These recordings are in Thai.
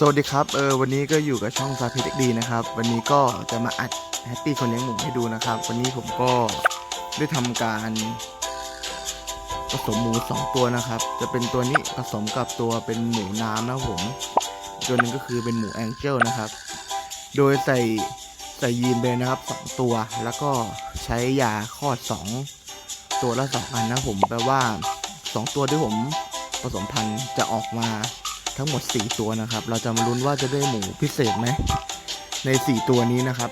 สวัสดีครับ เออวันนี้ก็อยู่กับช่องซาพีเด็กดีนะครับ วันนี้ก็จะมาอัดแฮปปี้คนเลี้ยงหมูให้ดูนะครับ วันนี้ผมก็ได้ทำการผสมหมูสองตัวนะครับ จะเป็นตัวนี้ผสมกับตัวเป็นหมูน้ำนะผมตัวหนึ่งก็คือเป็นหมูแองเจิลนะครับ โดยใส่ใส่ยีนไปนะครับสองตัว แล้วก็ใช้ยาคลอดสองตัวละสองอันนะผมแปลว่าสองตัวที่ผมผสมพันธุ์จะออกมา ทั้งหมด 4 ตัวนะครับ เราจะมาลุ้นว่าจะได้หมูพิเศษไหมใน 4 ตัวนี้นะครับ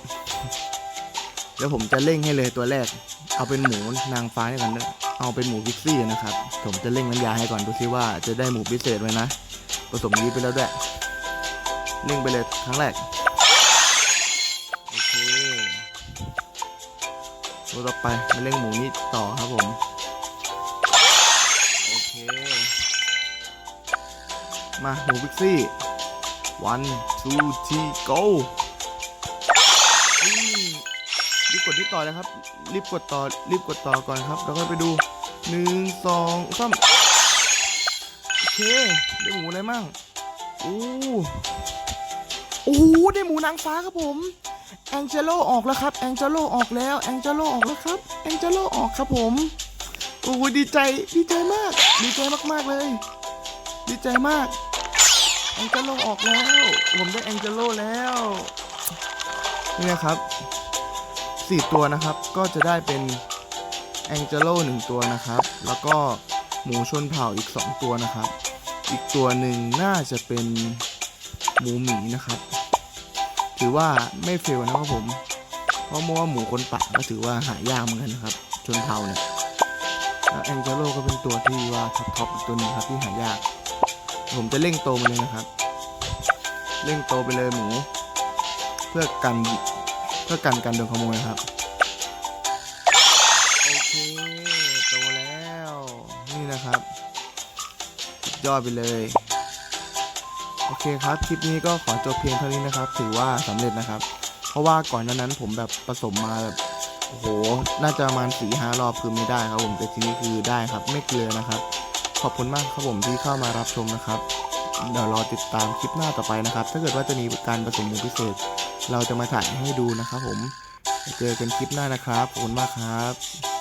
แล้วผมจะเร่งให้เลยตัวแรก เอาเป็นหมูนางฟ้าให้กันนะเอาเป็นหมูพิซซี่นะครับ ผมจะเร่งน้ำยาให้ก่อนดูซิว่าจะได้หมูพิเศษไหมนะผสมยีสต์ไปแล้วด้วยเร่งไปเลยครั้งแรกโอเคตัวต่อไปมาเร่งหมูนี้ต่อครับผม มาหมูพิกซี่ one two three go รีบกดที่ต่อเลยครับ รีบกดต่อ รีบกดต่อก่อนครับ แล้วก็ไปดูหนึ่งสองสามโอเค ได้หมูอะไรมั่งโอ้โอ้โหได้หมูนางฟ้าครับผมแองเจโลออกแล้วครับแองเจโลออกแล้วแองเจโลออกแล้วครับแองเจโลออกครับผมโอ้โหดีใจดีใจมาก ดีใจมากๆเลย ดีใจมาก แองเจโลออกแล้ว ผมได้แองเจโลแล้วนี่นะครับสี่ตัวนะครับก็จะได้เป็นแองเจโลหนึ่งตัวนะครับ แล้วก็หมูชนเผ่าอีกสองตัวนะครับ อีกตัวหนึ่งน่าจะเป็นหมูหมีนะครับ ถือว่าไม่เฟลนะครับผม เพราะว่าหมูคนป่าก็ถือว่าหายากเหมือนกันนะครับ ชนเผ่าเนี่ยแล้วแองเจโลก็เป็นตัวที่ว่าท็อปท็อปอีกตัวหนึงครับที่หายาก ผมจะเร่งโตมาเลยนะครับ เร่งโตไปเลยหมู เพื่อกันเพื่อกันการโดนขโมยครับโอเคโตแล้วนี่นะครับยอดไปเลยโอเคครับคลิปนี้ก็ขอจบเพียงเท่านี้นะครับ ถือว่าสำเร็จนะครับ เพราะว่าก่อนน้านั้นผมแบบผสมมาแบบโอ้โห น่าจะประมาณสี่ห้ารอบคือไม่ได้ครับผมแต่ทีนี้คือได้ครับไม่เกลือนะครับ ขอบคุณมากครับผมที่เข้ามารับชมนะครับ เดี๋ยวรอติดตามคลิปหน้าต่อไปนะครับ ถ้าเกิดว่าจะมีการผสมหมูพิเศษ เราจะมาถ่ายให้ดูนะครับผม เจอกันคลิปหน้านะครับ ขอบคุณมากครับ